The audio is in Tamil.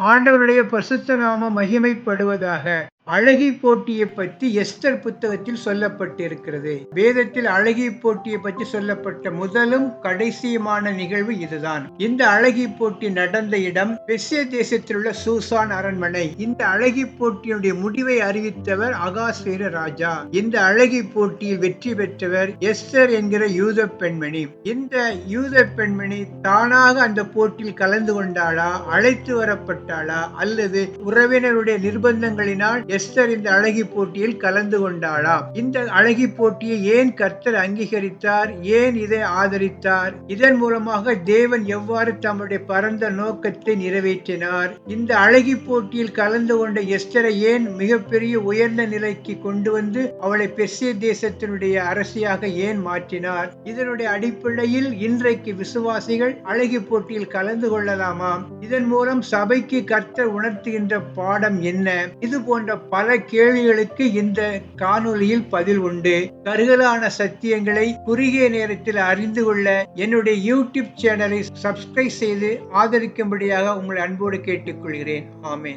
ஆண்டவருடைய பரிசுத்த நாம மகிமைப்படுவதாக. அழகி போட்டியை பற்றி எஸ்தர் புத்தகத்தில் சொல்லப்பட்டிருக்கிறது. வேதத்தில் அழகி போட்டியை பற்றி சொல்லப்பட்ட முதலும் கடைசியுமான நிகழ்வு இதுதான். இந்த அழகி போட்டி நடந்த இடம் பெஸ்ய தேசத்தில் உள்ள சூசான் அரண்மனை. இந்த அழகி போட்டியினுடைய முடிவை அறிவித்தவர் அகாஸ்வீர ராஜா. இந்த அழகி போட்டியில் வெற்றி பெற்றவர் எஸ்தர் என்கிற யூத பெண்மணி. இந்த யூத பெண்மணி தானாக அந்த போட்டியில் கலந்து கொண்டாளா அழைத்து வரப்பட்டாளா அல்லது உறவினருடைய நிர்பந்தங்களினால் எஸ்தர் இந்த அழகி போட்டியில் கலந்து கொண்டாளாம். இந்த அழகி போட்டியை ஏன் கர்த்தர் அங்கீகரித்தார்? ஏன் இதை ஆதரித்தார்? இதன் மூலமாக தேவன் எவ்வாறு தம்முடைய பரந்த நோக்கத்தை நிறைவேற்றினார்? இந்த அழகி போட்டியில் கலந்து கொண்ட எஸ்தரை ஏன் மிகப்பெரிய உயர்ந்த நிலைக்கு கொண்டு வந்து அவளை பெர்சிய தேசத்தினுடைய அரசியாக ஏன் மாற்றினார்? இதனுடைய அடிப்படையில் இன்றைக்கு விசுவாசிகள் அழகி போட்டியில் கலந்து கொள்ளலாமாம்? இதன் மூலம் சபைக்கு கர்த்தர் உணர்த்துகின்ற பாடம் என்ன? இது போன்ற பல கேள்விகளுக்கு இந்த காணொலியில் பதில் உண்டு. கருகலான சத்தியங்களை குறுகிய நேரத்தில் அறிந்து கொள்ள என்னுடைய யூடியூப் சேனலை சப்ஸ்கிரைப் செய்து ஆதரிக்கும்படியாக உங்கள் அன்போடு கேட்டுக்கொள்கிறேன். ஆமேன்.